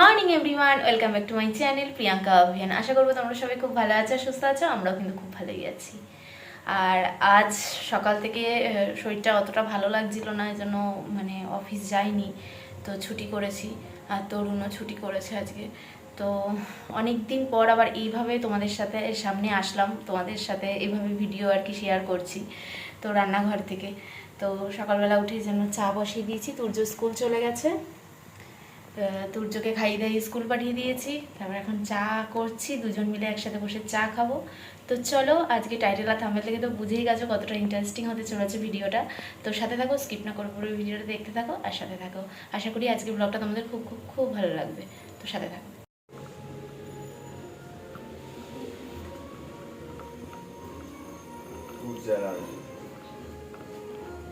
Morning everyone welcome back to my channel Priyanka অভিয়ান আশা করব তোমরা সবাই খুব ভালো আছো, সুস্থ আছো, আমরাও কিন্তু খুব ভালোই আছি। আর আজ সকাল থেকে শরীরটা অতটা ভালো লাগছিল না এই জন্য মানে অফিস যাইনি। তো ছুটি করেছি, আর তরুণও ছুটি করেছে আজকে। তো অনেক দিন পর আবার এইভাবে তোমাদের সাথে সামনে আসলাম, তোমাদের সাথে এইভাবে ভিডিও আর কি শেয়ার করছি, তো রান্নাঘর থেকে। তো সকালবেলা উঠে যেন চা বসিয়ে দিয়েছি তুর্য স্কুল চলে গেছে। তুর্যকে খাইয়ে দিয়ে স্কুল পাঠিয়ে দিয়েছি। তারপর এখন চা করছি দুজন মিলে একসাথে বসে চা খাব। তো চলো আজকে টাইটেল আর থাম্বেল থেকে তো বুঝেই গেছো কতটা ইন্টারেস্টিং হতে চলেছে ভিডিওটা। তো সাথে থাকো স্কিপ না করে পুরো ভিডিওটা দেখতে থাকো আর সাথে থাকো। আশা করি আজকে ব্লগটা তোমাদের খুব খুব খুব ভালো লাগবে। তো সাথে থাকো।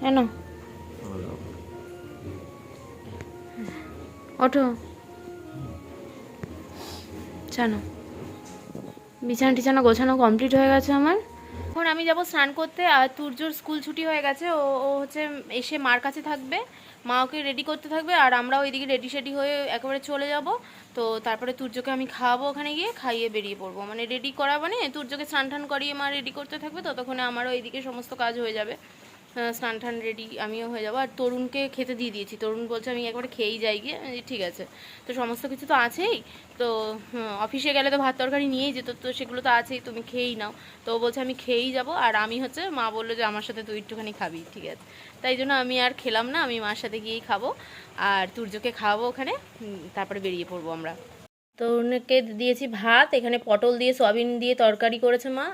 কেন ওঠো। জানো বিছানা টিছানা গোছানো কমপ্লিট হয়ে গেছে আমার। এখন আমি যাব স্নান করতে, আর তুর্যর স্কুল ছুটি হয়ে গেছে, ও ও হচ্ছে এসে মার কাছে থাকবে। মা ওকে রেডি করতে থাকবে, আর আমরাও ওইদিকে রেডি সেডি হয়ে একেবারে চলে যাব। তো তারপরে তুর্যকে আমি খাওয়াবো ওখানে গিয়ে, খাইয়ে বেরিয়ে পড়ব। মানে রেডি করা মানে তুর্যকে স্নান টান করিয়ে মা রেডি করতে থাকবে, ততক্ষণে আমারও এইদিকে সমস্ত কাজ হয়ে যাবে। স্নান টান রেডি আমিও হয়ে যাব। আর তরুণকে খেতে দিয়ে দিয়েছি। তরুণ বলছে, আমি একবারে খেয়েই যাই গিয়ে। ঠিক আছে। তো সমস্ত কিছু তো আছেই। তো অফিসে গেলে তো ভাত তরকারি নিয়েই যেত। তো সেগুলো তো আছেই, তুমি খেয়েই নাও। তো বলছে, আমি খেয়েই যাব। আর আমি হচ্ছে, মা বলল যে, আমার সাথে তুই একটুখানি খাবি। ঠিক আছে। তাই জন্য আমি আর খেলাম না, আমি মার সাথে গিয়েই খাব। আর তুর্যকে খাওয়াবো ওখানে। তারপরে বেরিয়ে পড়ব আমরা। তো ওনাকে দিয়েছি ভাত, এখানে পটল দিয়ে সয়াবিন দিয়ে তরকারি করেছে মা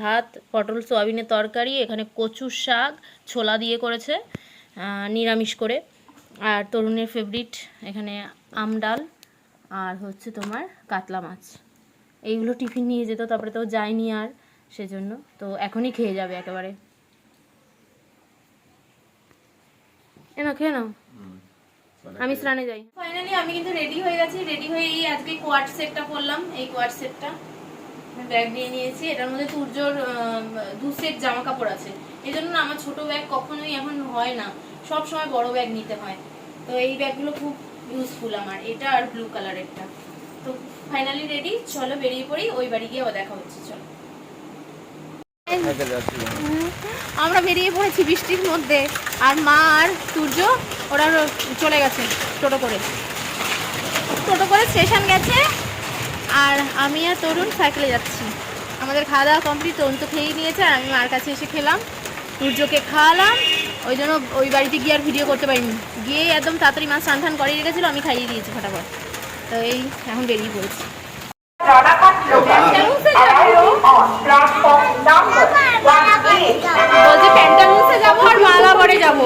ভাত, পটল, সয়াবিনের তরকারি, এখানে কচুর শাক, ছোলা দিয়ে করেছে নিরামিষ করে। আর তরুণের ফেভারিট এখানে আম ডাল, আর হচ্ছে তোমার কাতলা মাছ। এইগুলো টিফিন নিয়ে যেত, তারপরে তো যায়নি আর, সেজন্য। তো এখনই খেয়ে যাবে একেবারে। এ না খেয়ে নাও। আমি স্নানে যাই। ফাইনালি আমি কিন্তু রেডি হয়ে গেছি রেডি হয়ে এই আজকে কোয়ার্ট সেটটা পরলাম। এই কোয়ার্ট সেটটা ব্যাগ নিয়ে নিয়েছি। এটার মধ্যে তুর্যর দু সেট জামা কাপড় আছে। এই জন্য না আমার ছোট ব্যাগ কখনোই এখন হয় না। সব সময় বড় ব্যাগ নিতে হয়। তো এই ব্যাগগুলো খুব ইউজফুল আমার। এটা আর ব্লু কালারেরটা তো ফাইনালি রেডি চলো বেরিয়ে পড়ি। ওই বাড়ি গিয়ে দেখা হচ্ছে চলো। আমরা বেরিয়ে পড়েছি বৃষ্টির মধ্যে। আর মা আর সূর্য ওরা চলে গেছে টোটো করে। টোটো করে স্টেশন গেছে আর আমি আর তরুণ সাইকেলে যাচ্ছি। আমাদের খাওয়া দাওয়া কমপ্লিট তরুণ তো খেয়েই নিয়েছে আর আমি মার কাছে এসে খেলাম। সূর্যকে খাওয়ালাম, ওই জন্য ওই বাড়িতে গিয়ে আর ভিডিও করতে পারিনি। গিয়ে একদম তাড়াতাড়ি মা স্নান করিয়ে রেখেছিলো, আমি খাইয়ে দিয়েছি ফটাফট। তো এই এখন বেরিয়ে পড়েছি। বলছে প্যান্টালুন্সে যাব আর আর মালাবারে যাব।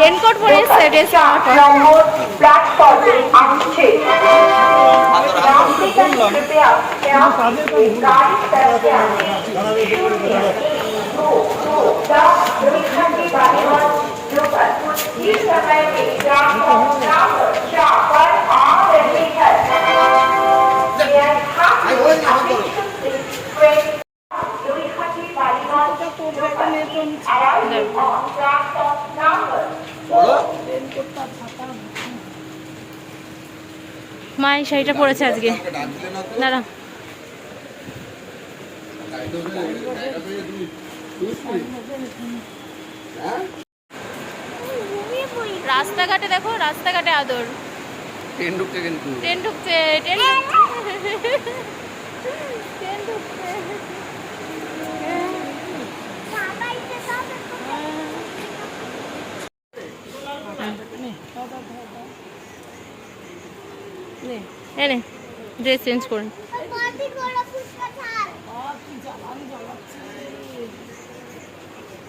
রেনকোট পরে এসছে ড্রেস প্ল্যাটফর্মে আসছে कृपया गाड़ी तरफ से लोग अद्भुत ही समय में ग्राम चाह पर आ रहे हैं এই শাড়িটা পরেছে আজকে। দাঁড়া। রাস্তাঘাটে দেখো রাস্তাঘাটে আদর। ট্রেন ঢুকছে কিন্তু। ট্রেন ঢুকছে ট্রেন ট্রেন ঢুকছে। এনে ড্রেস চেঞ্জ করুন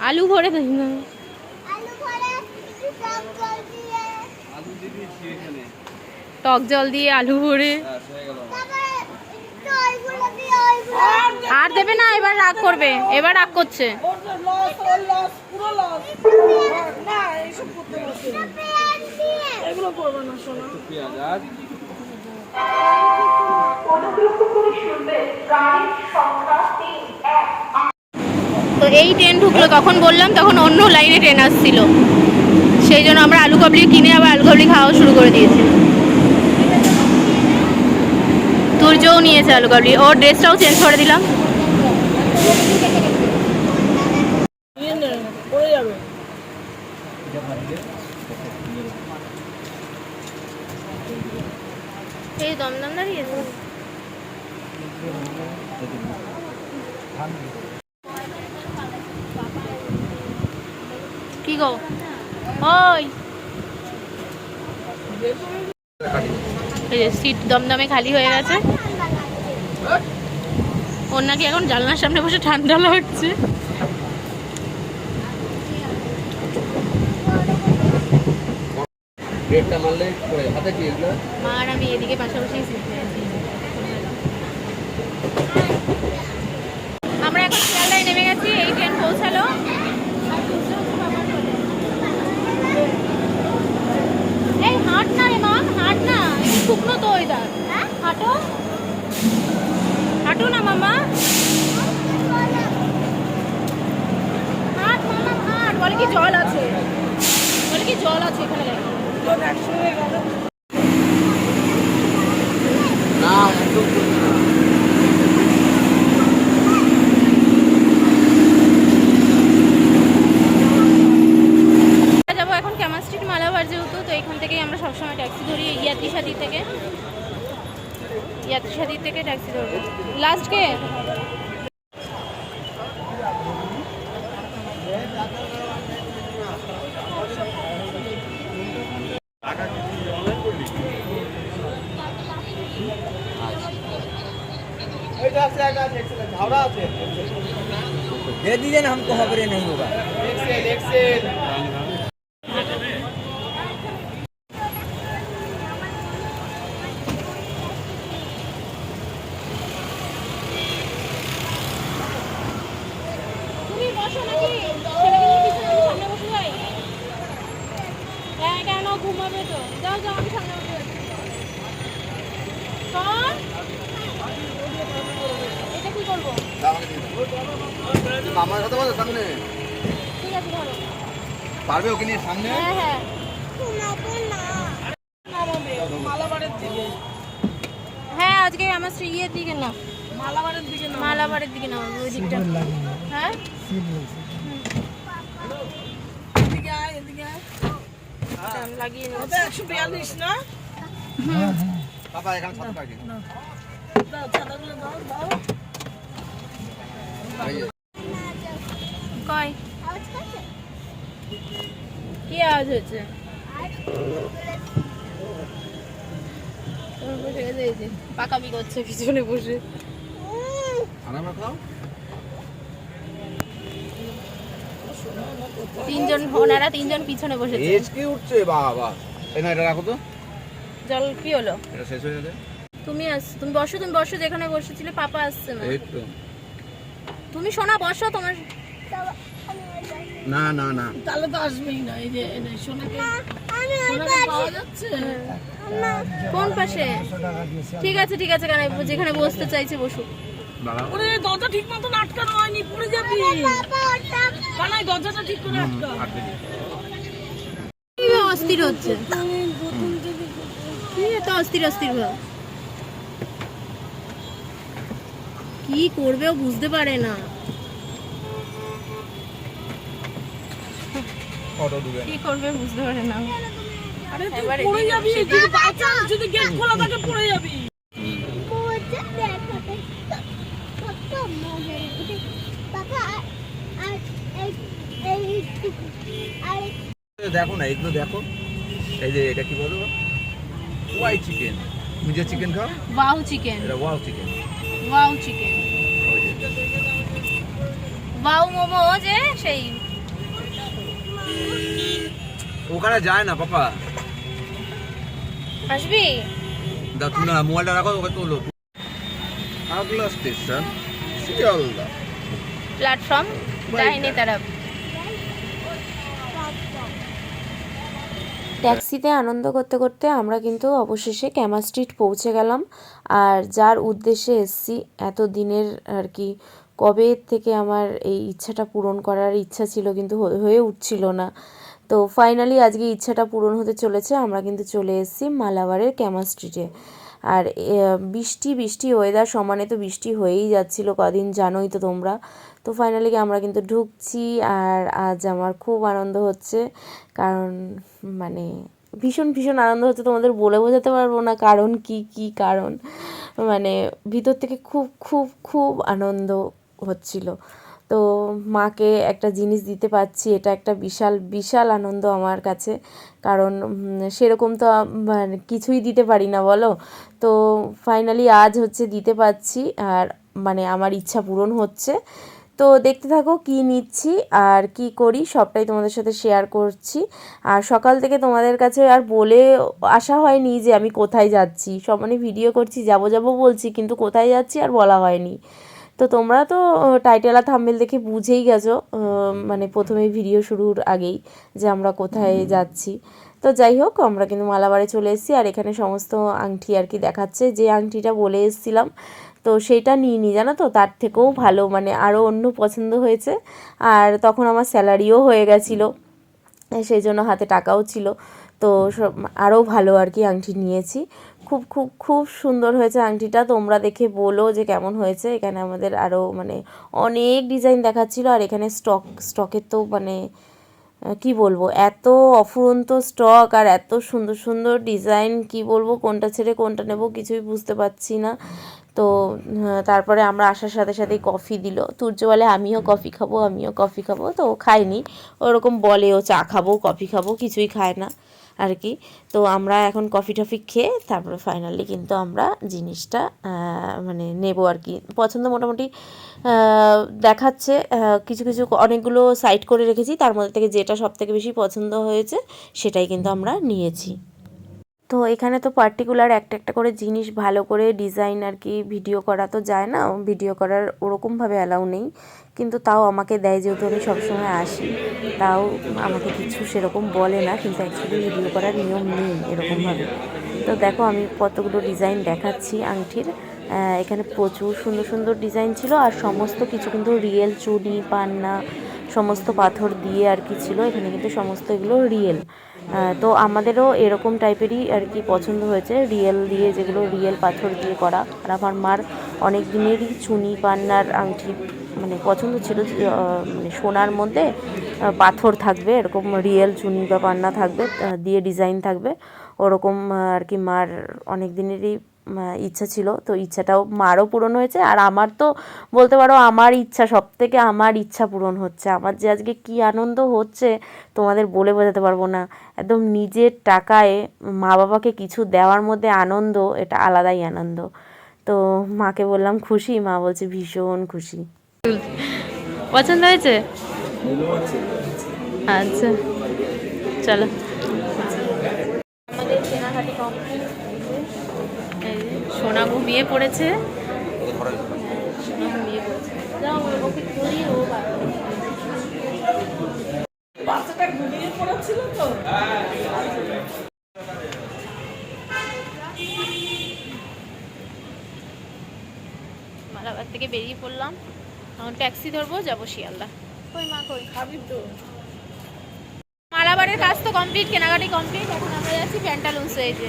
আলু ভরে না টক জল দিয়ে আলু ভরে। আর দেবে না, এবার রাগ করবে, এবার রাগ করছে। অনুগ্রহ করে শুনবেন গাড়ির সংখ্যা তিন এক তো এই ট্রেন ঢুকলো, তখন বললাম তখন অন্য লাইনে ট্রেন আসছিল। সেই জন্য আমরা আলু কাবলি কিনে আবার আলু কাবলি খাওয়া শুরু করে দিয়েছি। তুর্যও নিয়েছে আলু কাবলি, ওর ড্রেসটাও চেঞ্জ করে দিলাম এই দমদম দাঁড়িয়েছে কি গো ওই এই যে সিট দমদমে খালি হয়ে গেছে। ওর নাকি এখন জানলার সামনে বসে ঠান্ডা লাগছে। মা আর আমি এদিকে পাশাপাশি আমরা এখন শিয়ালদায় নেমে গেছি এই ট্রেন পৌঁছালো। এই হাঁট না রে মা হাঁট না। শুকনো তো ওইদার হাঁটো। হাঁটো না মামা। হাঁট মামা হাঁট। বলে কি জল আছে? বলে কি জল আছে এখানে না একদম চলবে না। আমরা যাব এখন ক্যামার স্ট্রিট মালাবার যেহেতু তো এখান থেকেই আমরা সবসময় ট্যাক্সি ধরি ইয়াত্রী সাথী থেকে ইয়াত্রী সাথী থেকে ট্যাক্সি ধরবো লাস্ট কে दे दीजिए ना हमको खबरें नहीं होगा তুমি মামার সাথে বলো সামনে। পারবে ওকে নিয়ে সামনে? হ্যাঁ হ্যাঁ। হ্যাঁ আজকে আমার স্ত্রী ইয়ের দিকে না মালাবারের দিকে না মালাবারের দিকে না ওই দিকটা। হ্যাঁ? লাগিয়ে নিচ্ছি। বাবা এখানে ছাতা থাকে এই যে, কয় কি আওয়াজ হচ্ছে? পাকামি করছে পিছনে বসে। খাও। তিনজন ওনারা তিনজন পিছনে বসেছে। এজ কি উঠছে? বাবা। এই না এটা রাখো তো। জল কি হলো? এটা শেষ হয়ে যাবে তুমি আস তুমি বসো তুমি বসো যেখানে বসেছিলে পাপা আসছে না। এই তো। তুমি শোনা বসো তোমার। না না না। তাহলে তো আসবেই না এই যে সোনাকে সোনাকে পাওয়া যাচ্ছে। কোন পাশে? ঠিক আছে ঠিক আছে কেন যেখানে বসতে চাইছে বসুক দাঁড়াও। ওরে দরজা ঠিক মতন আটকানো হয়নি। দরজাটা ঠিক করে। কি অস্থির হচ্ছে? কি এত অস্থির অস্থির ভাব? কি করবে ও বুঝতে পারে না। কি করবে বুঝতে পারে না। আরে তুই পড়ে যাবি যদি গেট খোলা থাকে পড়ে যাবি। দেখো না এগুলো দেখো। এই যে এটা কি বলো? ওয়াই চিকেন তুমি যে চিকেন খাও? ওয়াও চিকেন এটা wow chicken wow chicken wow momo যে সেই। ওখানে যায় না পাপা। আসবি? দা তুমি না মোবাইলটা রাখো ওকে তোলো। আগলা স্টেশন শিয়ালদা। প্ল্যাটফর্ম দাহিনী তরফ ট্যাক্সিতে আনন্দ করতে করতে আমরা কিন্তু অবশেষে ক্যামা স্ট্রিট পৌঁছে গেলাম। আর যার উদ্দেশ্যে এসছি এত দিনের আর কি, কবে থেকে আমার এই ইচ্ছাটা পূরণ করার ইচ্ছা ছিল কিন্তু হয়ে- উঠছিল না। তো ফাইনালি আজকে ইচ্ছাটা পূরণ হতে চলেছে, আমরা কিন্তু চলে এসেছি মালাবারের ক্যামা স্ট্রিটে আর বৃষ্টি বৃষ্টি ওয়েদার সমানে তো বৃষ্টি হয়েই যাচ্ছিল কদিন, জানোই তো তোমরা। তো ফাইনালি আমরা কিন্তু ঢুকছি আর আজ আমার খুব আনন্দ হচ্ছে। কারণ মানে ভীষণ ভীষণ আনন্দ হচ্ছে তোমাদের বলে বোঝাতে পারব না কারণ কি কি কারণ। মানে ভিতর থেকে খুব খুব খুব আনন্দ হচ্ছিল। তো মাকে একটা জিনিস দিতে পারছি, এটা একটা বিশাল বিশাল আনন্দ আমার কাছে। কারণ সেরকম তো মানে কিছুই দিতে পারি না, বলো? তো ফাইনালি আজ হচ্ছে দিতে পারছি, আর মানে আমার ইচ্ছা পূরণ হচ্ছে। তো দেখতে থাকো কি নিচ্ছি আর কি করি, সবটাই তোমাদের সাথে শেয়ার করছি। আর সকাল থেকে তোমাদের কাছে আর বলে আসা হয়নি যে আমি কোথায় যাচ্ছি। সব মানে ভিডিও করছি, যাব যাব বলছি, কিন্তু কোথায় যাচ্ছি আর বলা হয়নি। তো তোমরা তো টাইটেল আর থাম্বেল দেখে বুঝেই গেছো মানে প্রথমে ভিডিও শুরুর আগেই যে আমরা কোথায় যাচ্ছি। তো যাই হোক আমরা কিন্তু মালাবারে চলে এসেছি আর এখানে সমস্ত আংটি আর কি দেখাচ্ছে। যে আংটিটা বলে এসেছিলাম তো সেটা নিয়ে নি জানো তো? তার থেকেও ভালো মানে আরও অন্য পছন্দ হয়েছে। আর তখন আমার স্যালারিও হয়ে গেছিল সেই জন্য হাতে টাকাও ছিল। তো সব আরও ভালো আর কি আংটি নিয়েছি। খুব খুব খুব সুন্দর হয়েছে আংটিটা। তোমরা দেখে বলো যে কেমন হয়েছে। এখানে আমাদের আরও মানে অনেক ডিজাইন দেখাচ্ছিল। আর এখানে স্টক স্টকের তো মানে কি বলব? এত অফুরন্ত স্টক আর এত সুন্দর সুন্দর ডিজাইন কি বলব? কোনটা ছেড়ে কোনটা নেব কিছুই বুঝতে পারছি না। তো তারপরে আমরা আসার সাথে সাথেই কফি দিল। তুর্য বলে, আমিও কফি খাব, আমিও কফি খাব। তো ও খায়নি। ওরকম বলে, ও চা খাব কফি খাব। কিছুই খায় না। আর কি। তো আমরা এখন কফি টফি খেয়ে তারপরে ফাইনালি কিন্তু আমরা জিনিসটা মানে নেব আর কি। পছন্দ মোটামুটি দেখাচ্ছে কিছু কিছু অনেকগুলো সাইড করে রেখেছি। তার মধ্যে থেকে যেটা সব থেকে বেশি পছন্দ হয়েছে সেটাই কিন্তু আমরা নিয়েছি। তো এখানে তো পার্টিকুলার একটা একটা করে জিনিস ভালো করে ডিজাইন আর কি ভিডিও করা তো যায় না ভিডিও করার ওরকমভাবে অ্যালাউ নেই। কিন্তু তাও আমাকে দেয় যেহেতু আমি সবসময় আসি, তাও আমাকে কিছু সেরকম বলে না, কিন্তু অ্যাকচুয়ালি ভিডিও করার নিয়ম নেই এরকমভাবে তো দেখো আমি কতগুলো ডিজাইন দেখাচ্ছি আংটির। এখানে প্রচুর সুন্দর সুন্দর ডিজাইন ছিল আর সমস্ত কিছু কিন্তু রিয়েল চুনি পান্না, সমস্ত পাথর দিয়ে আর কি ছিল। এখানে কিন্তু সমস্ত এগুলো রিয়েল তো আমাদেরও এরকম টাইপেরই আর কি পছন্দ হয়েছে। রিয়েল দিয়ে যেগুলো রিয়েল পাথর দিয়ে করা। আর আমার মার অনেক দিনেরই চুনি, পান্নার আংটি মানে পছন্দ ছিল মানে সোনার মধ্যে পাথর থাকবে, এরকম রিয়েল চুনি বা পান্না থাকবে দিয়ে ডিজাইন থাকবে। ওরকম আর কি মার অনেক দিনেরই ইচ্ছা ছিল তো ইচ্ছাটাও মারও পূরণ হয়েছে। আর আমার তো বলতে পারো আমার ইচ্ছা সব থেকে আমার ইচ্ছা পূরণ হচ্ছে। আমার যে আজকে কি আনন্দ হচ্ছে তোমাদের বলে বোঝাতে পারব না। একদম নিজের টাকায় মা বাবাকে কিছু দেওয়ার মধ্যে আনন্দ এটা আলাদাই আনন্দ। তো মাকে বললাম খুশি? মা বলছে ভীষণ খুশি। পছন্দ হয়েছে। আচ্ছা চলো আমাদের কেনাকাটি কমপ্লিট সোনা ঘুমিয়ে পড়েছে বাচ্চাটা ঘুমিয়ে পড়েছিল তো। মালাবার থেকে বেরিয়ে পড়লাম। এখন ট্যাক্সি ধরবো যাব শিয়ালদা। কই মা কই? খাবি তো। মালাবারের কাজ তো কমপ্লিট কেনাকাটি কমপ্লিট এখন আমরা যাচ্ছি প্যান্টালুন্সে, এই যে।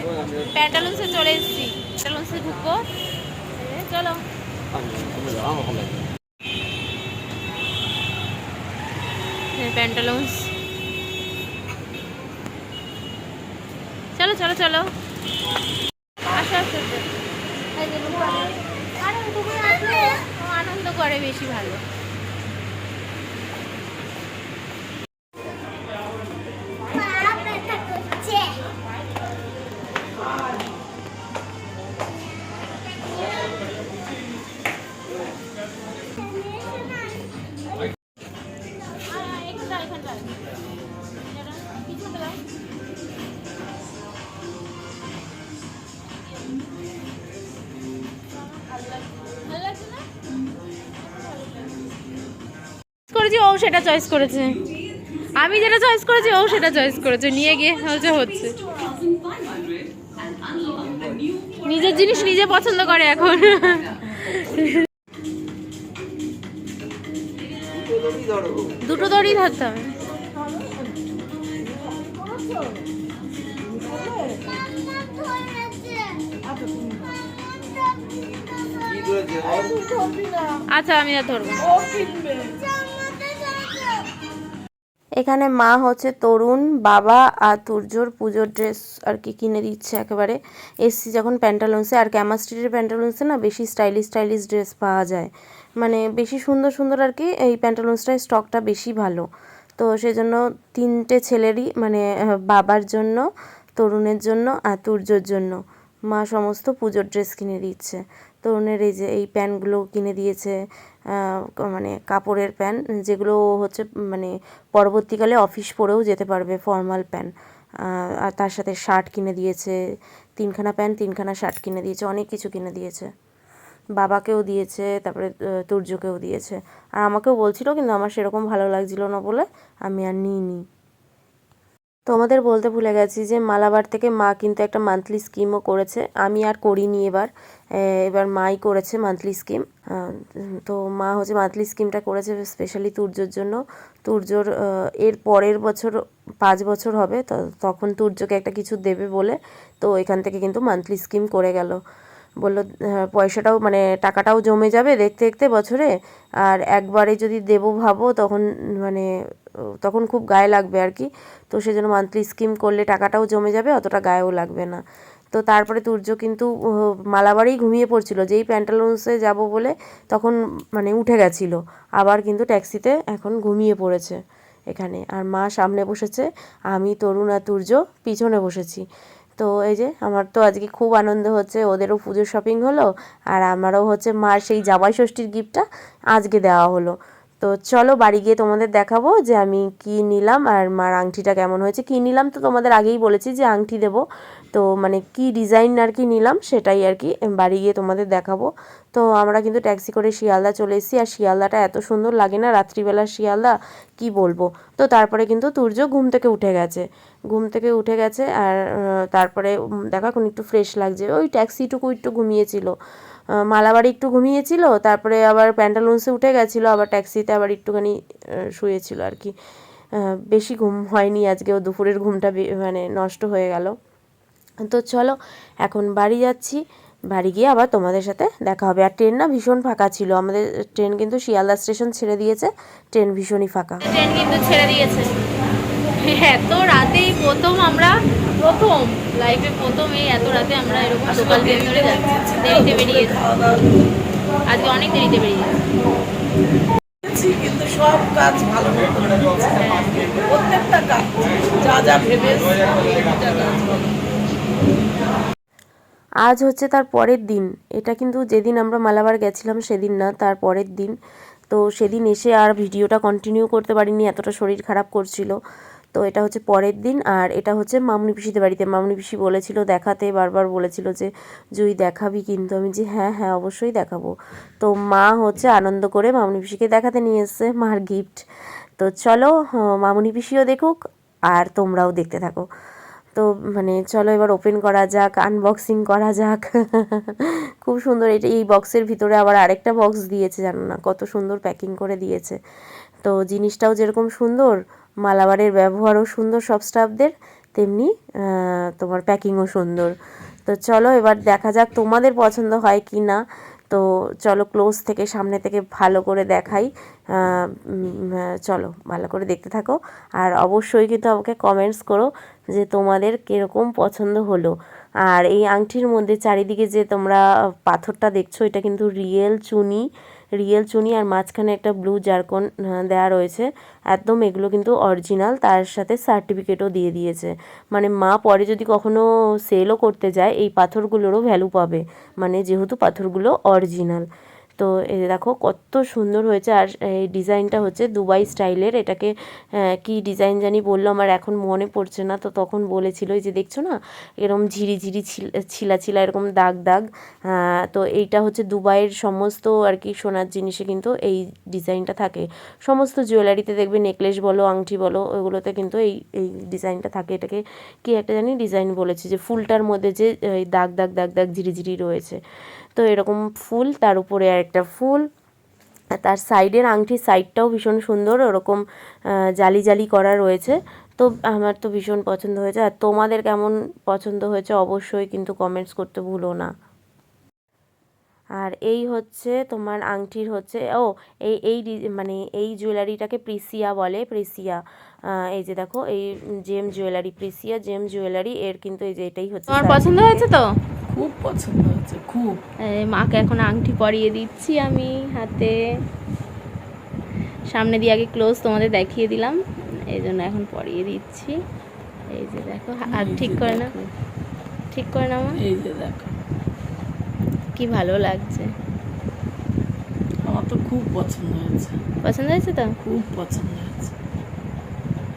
প্যান্টালুন্সে চলে এসেছি। প্যান্টালুন্সে ঢুকবো। চলো। প্যান্টালুন্স। চলো চলো চলো। আসো আসো আনন্দ করে বেশি ভালো। করেছি, ও সেটা চয়েস করেছে। আমি যেটা চয়েস করেছি, ও সেটা চয়েস করেছে। নিয়ে গিয়ে হচ্ছে হচ্ছে। নিজের জিনিস নিজে পছন্দ করে এখন। দুটো দড়ি ধরতে হবে। আচ্ছা আমি আর ধরবো এখানে মা হচ্ছে তরুণ, বাবা আর তুর্যর পুজোর ড্রেস আর কি কিনে দিচ্ছে একেবারে। এসছি যখন প্যান্টালুন্সে আর ক্যামা স্ট্রিটের প্যান্টালুন্সে না বেশি স্টাইলিশ স্টাইলিশ ড্রেস পাওয়া যায়। মানে বেশি সুন্দর সুন্দর আর কি এই প্যান্টালুন্সটার স্টকটা বেশি ভালো। তো সেজন্য তিনটে ছেলেরই মানে বাবার জন্য, তরুণের জন্য আর তুর্যর জন্য মা সমস্ত পুজোর ড্রেস কিনে দিচ্ছে। তরুণের এই যে, এই প্যান্টগুলো কিনে দিয়েছে মানে কাপড়ের প্যান্ট, যেগুলো হচ্ছে মানে পরবর্তীকালে অফিস পরেও যেতে পারবে ফর্মাল প্যান্ট। আর তার সাথে শার্ট কিনে দিয়েছে, তিনখানা প্যান্ট, তিনখানা শার্ট কিনে দিয়েছে, অনেক কিছু কিনে দিয়েছে। বাবাকেও দিয়েছে, তারপরে তুর্যকেও দিয়েছে। আর আমাকেও বলছিল, কিন্তু আমার সেরকম ভালো লাগছিল না বলে আমি আর নিইনি। তোমাদের বলতে ভুলে গেছি যে মালাবার থেকে মা কিন্তু একটা মান্থলি স্কিমও করেছে। আমি আর করিনি এবার। এবার মাই করেছে মান্থলি স্কিম তো মা হচ্ছে মান্থলি স্কিমটা করেছে স্পেশালি তুর্যর জন্য। তুর্যর এর পরের বছর, পাঁচ বছর হবে, তো তখন তুর্যকে একটা কিছু দেবে বলে, তো এখান থেকে কিন্তু মান্থলি স্কিম করে গেল। বলল পয়সাটাও মানে টাকাটাও জমে যাবে দেখতে দেখতে বছরে। আর একবারে যদি দেবো ভাবো তখন মানে তখন খুব গায়ে লাগবে আর কি। তো সেজন্য মান্থলি স্কিম করলে টাকাটাও জমে যাবে, অতটা গায়েও লাগবে না। তো তারপরে তুর্য কিন্তু মালাবারেই ঘুমিয়ে পড়ছিল। যেই প্যান্টালুন্সে যাব বলে তখন মানে উঠে গেছিল। আবার কিন্তু ট্যাক্সিতে এখন ঘুমিয়ে পড়েছে এখানে। আর মা সামনে বসেছে, আমি, তরুণ আর তুর্য পিছনে বসেছি। তো এই যে আমার তো আজকে খুব আনন্দ হচ্ছে, ওদেরও পুজোর শপিং হলো আর আমারও হচ্ছে মার সেই জামাই ষষ্ঠীর গিফটটা আজকে দেওয়া হলো। তো চলো বাড়ি গিয়ে তোমাদের দেখাবো যে আমি কি নিলাম আর মার আংটিটা কেমন হয়েছে। কি নিলাম তো তোমাদের আগেই বলেছি যে আংটি দেবো। তো মানে কি ডিজাইন আর কি নিলাম সেটাই আর কি বাড়ি গিয়ে তোমাদের দেখাবো। তো আমরা কিন্তু ট্যাক্সি করে শিয়ালদা চলে এসেছি আর শিয়ালদাটা এত সুন্দর লাগে না রাত্রিবেলা শিয়ালদা, কি বলব? তো তারপরে কিন্তু তুর্য ঘুম থেকে উঠে গেছে। ঘুম থেকে উঠে গেছে আর তারপরে দেখো এখন একটু ফ্রেশ লাগছে। ওই ট্যাক্সিটুকু একটু ঘুমিয়েছিল। মালাবাড়ি একটু ঘুমিয়েছিল, তারপরে আবার প্যান্টালুন্সে উঠে গেছিল, আবার ট্যাক্সিতে আবার একটুখানি শুয়েছিল আর কি। বেশি ঘুম হয়নি আজকে ও দুপুরের ঘুমটা মানে নষ্ট হয়ে গেল। তো চলো, এখন বাড়ি যাচ্ছি। বাড়ি গিয়ে আবার তোমাদের সাথে দেখা হবে। আর ট্রেন না ভীষণ ফাঁকা ছিল। আমাদের ট্রেন কিন্তু শিয়ালদা স্টেশন ছেড়ে দিয়েছে। ট্রেন ভীষণই ফাঁকা। ট্রেন কিন্তু ছেড়ে দিয়েছে। এত রাতেই প্রথম আমরা প্রথম লাইফে প্রথম এই এত রাতে আমরা এরকম লোকাল ট্রেন ধরে যাচ্ছি? দেরিতে বেরিয়েছি আজকে অনেক দেরিতে বেরিয়েছি করেছি, কিন্তু সব কাজ ভালো মতো প্রত্যেকটা কাজ যা যা ভেবে প্রত্যেকটা কাজ ভালো। আজ হচ্ছে তার পরের দিন। এটা কিন্তু যেদিন আমরা মালাবার গেছিলাম সেদিন না তার পরের দিন। তো সেদিন এসে আর ভিডিওটা কন্টিনিউ করতে পারিনি এতটা শরীর খারাপ করছিল। তো এটা হচ্ছে পরের দিন আর এটা হচ্ছে মামনি পিসিদের বাড়িতে। মামনি পিসি বলেছিল দেখাতে বারবার বলেছিল যে জুই দেখাবি কিন্তু? আমি যে হ্যাঁ হ্যাঁ অবশ্যই দেখাবো। তো মা হচ্ছে আনন্দ করে মামনি পিসিকে দেখাতে নিয়ে এসছে মার গিফট তো চলো আহ, মামনি পিসিও দেখুক আর তোমরাও দেখতে থাকো। তো মানে চলো এবার ওপেন করা যাক আনবক্সিং করা যাক। খুব সুন্দর এটা এই বক্সের ভিতরে আবার আরেকটা বক্স দিয়েছে জানো না? কত সুন্দর প্যাকিং করে দিয়েছে। তো জিনিসটাও যেরকম সুন্দর মালাবারের ব্যবহারও সুন্দর সব স্টাফদের, তেমনি তোমার প্যাকিংও সুন্দর। তো চলো এবার দেখা যাক তোমাদের পছন্দ হয় কি না। তো চলো ক্লোজ থেকে সামনে থেকে ভালো করে দেখাই। চলো ভালো করে দেখতে থাকো। আর অবশ্যই কিন্তু আমাকে কমেন্টস করো যে তোমাদের কীরকম পছন্দ হলো। আর এই আংটির মধ্যে চারিদিকে যে তোমরা পাথরটা দেখছ, এটা কিন্তু রিয়েল চুনি। রিয়েল চুনি আর মাঝখানে একটা ব্লু জারকন দেওয়া রয়েছে। একদম এগুলো কিন্তু অরিজিনাল তার সাথে সার্টিফিকেটও দিয়ে দিয়েছে। মানে মা পরে যদি কখনো সেলও করতে যায়, এই পাথরগুলোরও ভ্যালু পাবে। মানে যেহেতু পাথরগুলো অরিজিনাল তো এই দেখো, কত সুন্দর হয়েছে। আর এই ডিজাইনটা হচ্ছে দুবাই স্টাইলের। এটাকে কি ডিজাইন জানি বলল, আমার এখন মনে পড়ছে না। তো তখন বলেছিল যে দেখছ না এরকম ঝিরি ঝিরি ছিলা ছিলা এরকম দাগ দাগ। তো এইটা হচ্ছে দুবাইয়ের সমস্ত আর কি সোনার জিনিসে কিন্তু এই ডিজাইনটা থাকে। সমস্ত জুয়েলারিতে দেখবে নেকলেস বলো, আংটি বলো, ওগুলোতে কিন্তু এই এই ডিজাইনটা থাকে। এটাকে কি একটা জানি ডিজাইন বলেছে, যে ফুলটার মধ্যে যে দাগ দাগ দাগ দাগ ঝিরি ঝিরি রয়েছে। তো এরকম ফুল তার উপরে আর একটা ফুল তার সাইডের আংটির সাইডটাও ভীষণ সুন্দর ওরকম জালি জালি করা রয়েছে। তো আমার তো ভীষণ পছন্দ হয়েছে। আর তোমাদের কেমন পছন্দ হয়েছে অবশ্যই কিন্তু কমেন্টস করতে ভুলো না। আর এই হচ্ছে তোমার আংটির হচ্ছে ও এই এই মানে এই জুয়েলারিটাকে প্রিসিয়া বলে। প্রিসিয়া এই যে দেখো এই জেম জুয়েলারি প্রিসিয়া জেম জুয়েলারি এর কিন্তু এই যে এটাই হচ্ছে তোমার পছন্দ হয়েছে তো? খুব পছন্দ হয়েছে খুব। মাকে এখন আংটি পরিয়ে দিচ্ছি আমি হাতে। সামনে দিয়ে আগে ক্লোজ তোমাদের দেখিয়ে দিলাম এই জন্য এখন পরিয়ে দিচ্ছি। এই যে দেখো আর ঠিক করে না ঠিক করে না মা। এই যে দেখো। কি ভালো লাগছে। আমার তো খুব পছন্দ হয়েছে পছন্দ হয়েছে তো? খুব পছন্দ হয়েছে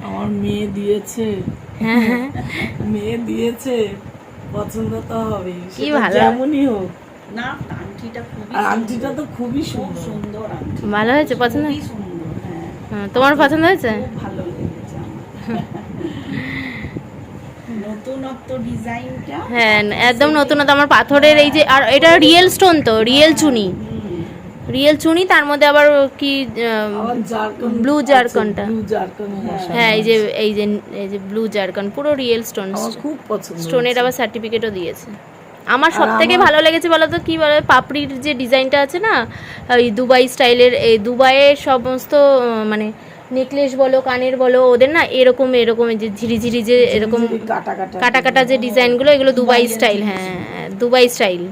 আমার মেয়ে দিয়েছে। হ্যাঁ। মেয়ে দিয়েছে। পছন্দ তো হবে কি ভালো। যেমনই হোক। না আংটিটা খুবই আংটিটা তো খুবই সুন্দর। সুন্দর আংটি। ভালো হয়েছে পছন্দ? খুবই সুন্দর হ্যাঁ। হ্যাঁ, তোমার পছন্দ হয়েছে? খুব ভালো লেগেছে নতুনত্ব ডিজাইনটা? হ্যাঁ একদম নতুনত্ব। নতুন আমার পাথরের এই যে আর এটা রিয়েল স্টোন তো রিয়েল চুনি। রিয়েল চুনি তার মধ্যে আবার কি ব্লু জারকনটা। ব্লু জারকন বসানো হ্যাঁ এই যে এই যে এই যে ব্লু জারকন পুরো রিয়েল স্টোন খুব পছন্দ স্টোনের আবার সার্টিফিকেটও দিয়েছে। আমার সব থেকে ভালো লেগেছে বলো তো কি বলে পাপড়ির যে ডিজাইনটা আছে না ওই দুবাই স্টাইলের এই দুবাইয়ের সমস্ত মানে নেকলেস বলো কানের বলো ওদের না এরকম এরকম এই যে ঝিরি ঝিরি যে এরকম। কাটা কাটা কাটা কাটা যে ডিজাইনগুলো এগুলো দুবাই স্টাইল হ্যাঁ দুবাই স্টাইল।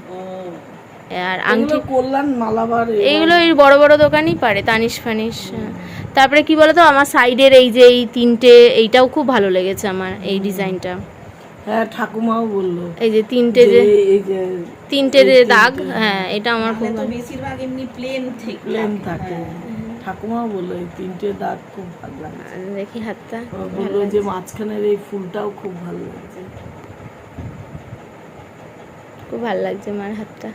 আর আংটি কল্যাণ মালাবার এইগুলো এই বড় বড় দোকানই পারে তানিশ ফানিশ হ্যাঁ। তারপরে কি বলতো আমার সাইডের এই যে এই তিনটে এইটাও খুব ভালো লেগেছে আমার এই ডিজাইনটা। হ্যাঁ ঠাকুমাও বলল। এই যে তিনটে যে যে এই যে তিনটে যে দাগ হ্যাঁ এটা আমার খুব বেশিরভাগ এমনি প্লেন থেকে প্লেন থাকে। ঠাকুমাও বলল এই তিনটে দাগ খুব ভালো লাগে দেখি হাতটা বলল যে মাঝখানের এই ফুলটাও খুব ভালো লাগছে। খুব ভালো লাগছে মার হাতটা।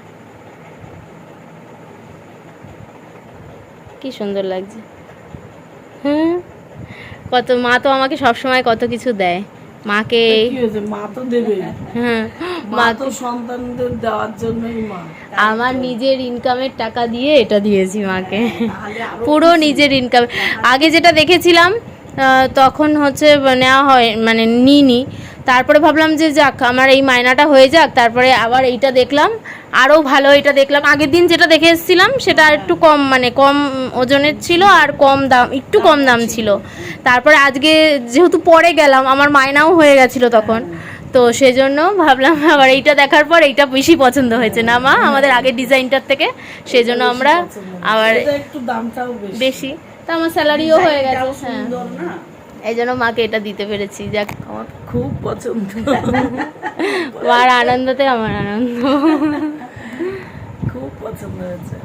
কি সুন্দর লাগছে। হুম? কত মা তো আমাকে সব সময় কত কিছু দেয়। মাকে মা তো দেবে। হ্যাঁ মা তো সন্তানদের দেওয়ার জন্যই মা। আমার নিজের ইনকামের টাকা দিয়ে এটা দিয়েছি মাকে। পুরো নিজের ইনকাম আগে যেটা দেখেছিলাম তখন হচ্ছে নেওয়া হয় মানে নিইনি। তারপরে ভাবলাম যে যাক আমার এই মায়নাটা হয়ে যাক তারপরে আবার এইটা দেখলাম আরও ভালো এটা দেখলাম। আগের দিন যেটা দেখে এসেছিলাম সেটা একটু কম মানে কম ওজনের ছিল আর কম দাম একটু কম দাম ছিল। তারপরে আজকে যেহেতু পরে গেলাম আমার মায়নাও হয়ে গেছিল তখন। তো সেজন্য ভাবলাম আবার এইটা দেখার পর এইটা বেশি পছন্দ হয়েছে। না মা আমাদের আগের ডিজাইনটার থেকে সেজন্য আমরা আবার একটু দামটাও বেশি। তো আমার স্যালারিও হয়ে গেছে হ্যাঁ। এই জন্য মাকে এটা দিতে পেরেছি যাক। আমার খুব পছন্দ। মার আনন্দতে আমার আনন্দ। খুব পছন্দ হয়েছে।